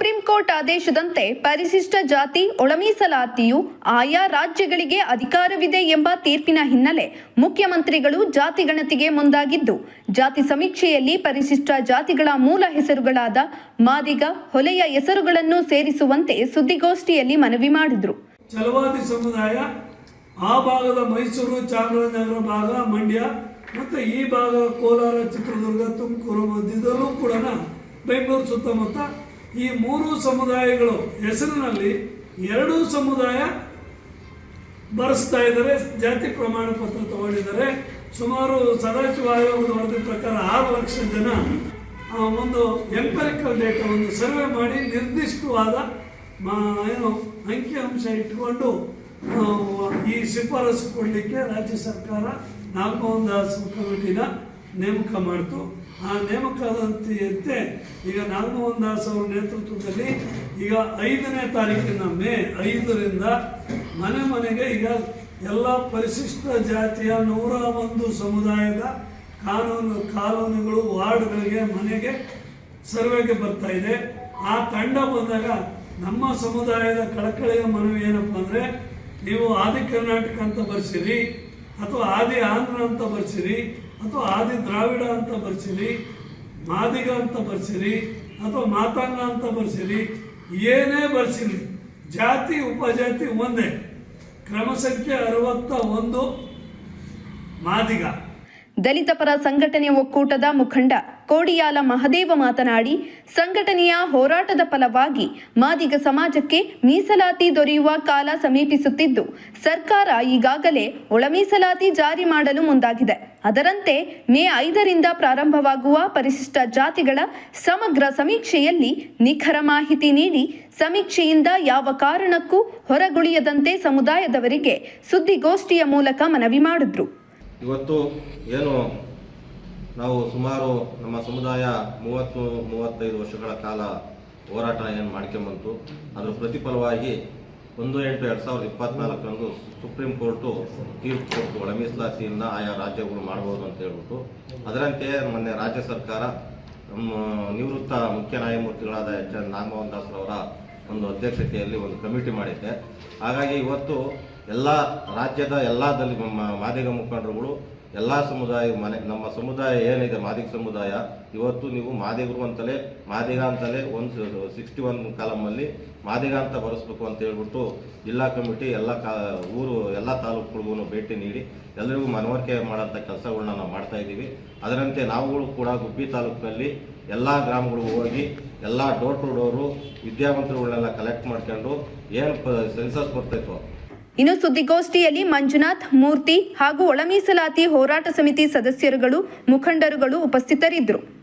Supreme court ಆದೇಶದಂತೆ ಪರಿಶಿಷ್ಟ ಜಾತಿ, ಒಳಮೀಸಲಾತಿಯು ಆಯಾ ರಾಜ್ಯಗಳಿಗೆ ಅಧಿಕಾರವಿದೆ ಎಂಬ ತೀರ್ಪಿನ ಹಿನ್ನೆಲೆ ಮುಖ್ಯಮಂತ್ರಿಗಳು ಜಾತಿ ಗಣತಿಗೆ ಮುಂದಾಗಿದ್ದು, ಜಾತಿ ಸಮೀಕ್ಷೆಯಲ್ಲಿ ಪರಿಶಿಷ್ಟ ಜಾತಿಗಳ ಮೂಲ ಹೆಸರುಗಳಾದ ಮಾದಿಗ, ಹೊಲೆಯ ಹೆಸರುಗಳನ್ನು ಸೇರಿಸುವಂತೆ ಸುದ್ದಿಗೋಷ್ಠಿಯಲ್ಲಿ ಮನವಿ ಮಾಡಿದರು. ಚಲವಾದಿ ಸಮುದಾಯ, ಆ ಭಾಗದ ಮೈಸೂರು, ಚಾಮರಾಜನಗರ ಭಾಗ ಮಂಡ್ಯ ಮತ್ತು ಈ ಭಾಗ ಕೋಲಾರ, ಚಿತ್ರದುರ್ಗ, ತುಮಕೂರು ಮಧ್ಯದಲ್ಲೂ ಕೂಡ ಬೆಂಗಳೂರು ಸುತ್ತಮುತ್ತ ಈ ಮೂರು ಸಮುದಾಯಗಳು ಹೆಸರಿನಲ್ಲಿ ಎರಡೂ ಸಮುದಾಯ ಬರೆಸ್ತಾ ಇದ್ದಾರೆ ಜಾತಿ ಪ್ರಮಾಣ ಪತ್ರ ತಗೊಂಡಿದ್ದಾರೆ. ಸುಮಾರು ಸದಾಶಿವ ಆಯೋಗದ ವರದಿ ಪ್ರಕಾರ ಆರು ಲಕ್ಷ ಜನ ಒಂದು ಎಂಪರಿಕಲ್ ಡೇಟಾ ಒಂದು ಸರ್ವೆ ಮಾಡಿ ನಿರ್ದಿಷ್ಟವಾದ ಏನು ಅಂಕಿಅಂಶ ಇಟ್ಕೊಂಡು ಆ, ಈ ಶಿಫಾರಸು ಕೊಡಲಿಕ್ಕೆ ರಾಜ್ಯ ಸರ್ಕಾರ ನಾಲ್ಕೊಂದು ಕಮಿಟಿನ ನೇಮಕ ಮಾಡಿತು. ಆ ನೇಮಕಾದಂತೆಯಂತೆ ಈಗ ನಾಗಮೋಹನ್ ದಾಸ್ ಅವರ ನೇತೃತ್ವದಲ್ಲಿ ಈಗ ಐದನೇ ತಾರೀಕಿನ ಮೇ ಐದರಿಂದ ಮನೆ ಮನೆಗೆ ಈಗ ಎಲ್ಲ ಪರಿಶಿಷ್ಟ ಜಾತಿಯ ನೂರ ಒಂದು ಸಮುದಾಯದ ಕಾನೂನು ಕಾನೂನುಗಳು ವಾರ್ಡ್ಗಳಿಗೆ, ಮನೆಗೆ ಸರ್ವೆಗೆ ಬರ್ತಾ ಇದೆ. ಆ ತಂಡ ಬಂದಾಗ ನಮ್ಮ ಸಮುದಾಯದ ಕಳಕಳಿಯ ಮನವಿ ಏನಪ್ಪ ಅಂದರೆ, ನೀವು ಆದಿ ಕರ್ನಾಟಕ ಅಂತ ಬರ್ಸಿರಿ ಅಥವಾ ಆದಿ ಆಂಧ್ರ ಅಂತ ಬರ್ಸಿರಿ, ಅಥವಾ ಆದಿ ದ್ರಾವಿಡ ಅಂತ ಬರ್ಸಿರಿ, ಮಾದಿಗ ಅಂತ ಬರ್ಸಿರಿ, ಅಥವಾ ಮಾತಾಂಗ ಅಂತ ಬರ್ಸಿರಿ, ಏನೇ ಬರ್ಸಿರಿ, ಜಾತಿ, ಉಪಜಾತಿ ಒಂದೇ ಕ್ರಮ ಸಂಖ್ಯೆ ಅರವತ್ತ ಒಂದು, ಮಾದಿಗ. ದಲಿತ ಪರ ಸಂಘಟನೆ ಒಕ್ಕೂಟದ ಮುಖಂಡ ಕೋಡಿಯಾಲ ಮಹದೇವ ಮಾತನಾಡಿ, ಸಂಘಟನೆಯ ಹೋರಾಟದ ಫಲವಾಗಿ ಮಾದಿಗ ಸಮಾಜಕ್ಕೆ ಮೀಸಲಾತಿ ದೊರೆಯುವ ಕಾಲ ಸಮೀಪಿಸುತ್ತಿದ್ದು, ಸರ್ಕಾರ ಈಗಾಗಲೇ ಒಳ ಮೀಸಲಾತಿ ಜಾರಿ ಮಾಡಲು ಮುಂದಾಗಿದೆ. ಅದರಂತೆ ಮೇ ಐದರಿಂದ ಪ್ರಾರಂಭವಾಗುವ ಪರಿಶಿಷ್ಟ ಜಾತಿಗಳ ಸಮಗ್ರ ಸಮೀಕ್ಷೆಯಲ್ಲಿ ನಿಖರ ಮಾಹಿತಿ ನೀಡಿ, ಸಮೀಕ್ಷೆಯಿಂದ ಯಾವ ಕಾರಣಕ್ಕೂ ಹೊರಗುಳಿಯದಂತೆ ಸಮುದಾಯದವರಿಗೆ ಸುದ್ದಿಗೋಷ್ಠಿಯ ಮೂಲಕ ಮನವಿ ಮಾಡಿದ್ರು. ಇವತ್ತು ಏನು ನಾವು ಸುಮಾರು ನಮ್ಮ ಸಮುದಾಯ ಮೂವತ್ತು, ಮೂವತ್ತೈದು ವರ್ಷಗಳ ಕಾಲ ಹೋರಾಟ ಏನು ಮಾಡ್ಕೊಂಬಂತು ಅದರ ಪ್ರತಿಫಲವಾಗಿ ಒಂದು ಎಂಟು ಎರಡು ಸಾವಿರದ ಇಪ್ಪತ್ನಾಲ್ಕರಂದು ಸುಪ್ರೀಂ ಕೋರ್ಟು ತೀರ್ಪು ಕೊಟ್ಟು ಒಳ ಮೀಸಲಾತಿಯಿಂದ ಆಯಾ ರಾಜ್ಯಗಳು ಮಾಡ್ಬೋದು ಅಂತ ಹೇಳ್ಬಿಟ್ಟು, ಅದರಂತೆ ಮೊನ್ನೆ ರಾಜ್ಯ ಸರ್ಕಾರ ನಮ್ಮ ನಿವೃತ್ತ ಮುಖ್ಯ ನ್ಯಾಯಮೂರ್ತಿಗಳಾದ ಎಚ್ ಎನ್ ನಾಗಮೋಹನ್ ದಾಸ್ರವರ ಒಂದು ಅಧ್ಯಕ್ಷತೆಯಲ್ಲಿ ಒಂದು ಕಮಿಟಿ ಮಾಡಿದ್ದೆ. ಹಾಗಾಗಿ ಇವತ್ತು ಎಲ್ಲ ರಾಜ್ಯದ ಎಲ್ಲ ದಲಿ ಮ- ಮಾದಿಗ ಮುಖಂಡರುಗಳು, ಎಲ್ಲ ಸಮುದಾಯ ಮನೆ, ನಮ್ಮ ಸಮುದಾಯ ಏನಿದೆ ಮಾದಿಗ ಸಮುದಾಯ, ಇವತ್ತು ನೀವು ಮಾದಿಗರು ಅಂತಲೇ, ಮಾದಿಗ ಅಂತಲೇ ಒಂದು ಸಿಕ್ಸ್ಟಿ ಒನ್ ಕಾಲಮಲ್ಲಿ ಮಾದಿಗ ಅಂತ ಬರೆಸ್ಬೇಕು ಅಂತ ಹೇಳ್ಬಿಟ್ಟು ಜಿಲ್ಲಾ ಕಮಿಟಿ ಎಲ್ಲ ಕಾ, ಊರು, ಎಲ್ಲ ತಾಲೂಕುಗಳಿಗೂ ಭೇಟಿ ನೀಡಿ ಎಲ್ಲರಿಗೂ ಮನವರಿಕೆ ಮಾಡೋಂಥ ಕೆಲಸಗಳನ್ನ ನಾವು ಮಾಡ್ತಾ ಇದ್ದೀವಿ. ಅದರಂತೆ ನಾವುಗಳು ಕೂಡ ಗುಬ್ಬಿ ತಾಲೂಕಿನಲ್ಲಿ ಎಲ್ಲ ಗ್ರಾಮಗಳಿಗೂ ಹೋಗಿ ಎಲ್ಲ ಡೋರ್ ಟು ಡೋರು ವಿದ್ಯಾವಂತರುಗಳನ್ನೆಲ್ಲ ಕಲೆಕ್ಟ್ ಮಾಡ್ಕೊಂಡು ಏನು ಸೆನ್ಸಸ್ ಬರ್ತಾಯಿತ್ತು ಇನ್ನು ಸುದ್ದಿಗೋಷ್ಠಿಯಲ್ಲಿ ಮಂಜುನಾಥ್ ಮೂರ್ತಿ ಹಾಗೂ ಒಳಮೀಸಲಾತಿ ಹೋರಾಟ ಸಮಿತಿ ಸದಸ್ಯರುಗಳು ಮುಖಂಡರುಗಳು ಉಪಸ್ಥಿತರಿದ್ದರು.